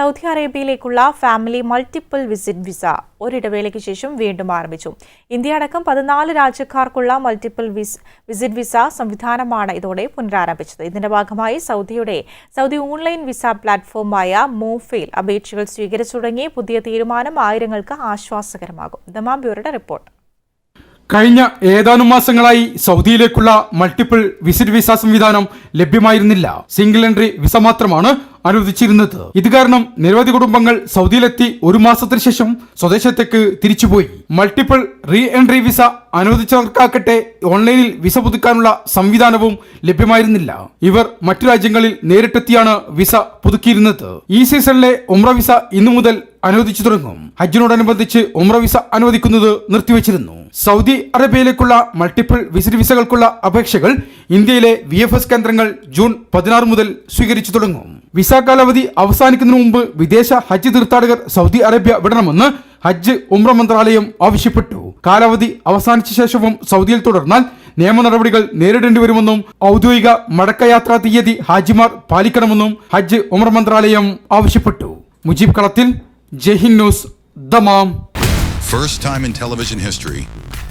Saudi അറേബ്യയിലേക്കുള്ള family multiple visit visa ഒരിടവേളയ്ക്ക് ശേഷം വീണ്ടും ആരംഭിച്ചു. ഇന്ത്യ അടക്കം പതിനാല് രാജ്യക്കാർക്കുള്ള മൾട്ടിപ്പിൾ വിസ് വിസിറ്റ് വിസ സംവിധാനമാണ് ഇതോടെ പുനരാരംഭിച്ചത്. ഇതിന്റെ ഭാഗമായി സൗദിയുടെ സൗദി ഓൺലൈൻ വിസ പ്ലാറ്റ്ഫോമായ മോഫയിൽ അപേക്ഷകൾ സ്വീകരിച്ചു തുടങ്ങി പുതിയ തീരുമാനം ആയിരങ്ങൾക്ക് ആശ്വാസകരമാകും. Dammam ബ്യൂറോയുടെ report. കഴിഞ്ഞ ഏതാനും മാസങ്ങളായി സൗദിയിലേക്കുള്ള മൾട്ടിപ്പിൾ വിസിറ്റ് വിസ സംവിധാനം ലഭ്യമായിരുന്നില്ല. സിംഗിൾ എൻട്രി വിസ മാത്രമാണ് അനുവദിച്ചിരുന്നത്. ഇത് കാരണം നിരവധി കുടുംബങ്ങൾ സൗദിയിലെത്തി ഒരു മാസത്തിനു ശേഷം സ്വദേശത്തേക്ക് തിരിച്ചുപോയി. മൾട്ടിപ്പിൾ റീ എൻട്രി വിസ അനുവദിച്ചവർക്കാക്കട്ടെ ഓൺലൈനിൽ വിസ പുതുക്കാനുള്ള സംവിധാനവും ലഭ്യമായിരുന്നില്ല. ഇവർ മറ്റു രാജ്യങ്ങളിൽ നേരിട്ടെത്തിയാണ് വിസ പുതുക്കിയിരുന്നത്. ഈ സീസണിലെ ഉമ്ര വിസ ഇന്നു മുതൽ അനുവദിച്ചു തുടങ്ങും. ഹജ്ജിനോടനുബന്ധിച്ച് ഉമ്ര വിസ അനുവദിക്കുന്നത് നിർത്തിവച്ചിരുന്നു. സൗദി അറേബ്യയിലേക്കുള്ള മൾട്ടിപ്പിൾ വിസിറ്റ് വിസകൾക്കുള്ള അപേക്ഷകൾ ഇന്ത്യയിലെ വി കേന്ദ്രങ്ങൾ ജൂൺ പതിനാറ് മുതൽ സ്വീകരിച്ചു തുടങ്ങും. വിസ കാലാവധി അവസാനിക്കുന്നതിന് മുമ്പ് വിദേശ ഹജ്ജ് തീർത്ഥാടകർ സൗദി അറേബ്യ വിടണമെന്ന് ഹജ്ജ് ഉംറ മന്ത്രാലയം ആവശ്യപ്പെട്ടു. കാലാവധി അവസാനിച്ച ശേഷവും സൗദിയിൽ തുടർന്നാൽ നിയമ നടപടികൾ നേരിടേണ്ടി വരുമെന്നും ഔദ്യോഗിക മടക്കയാത്രാ തീയതി ഹാജിമാർ പാലിക്കണമെന്നും ഹജ്ജ് ഉംറ മന്ത്രാലയം ആവശ്യപ്പെട്ടു. Mujeeb Kalathil Jaihind news Dammam. First time in television history,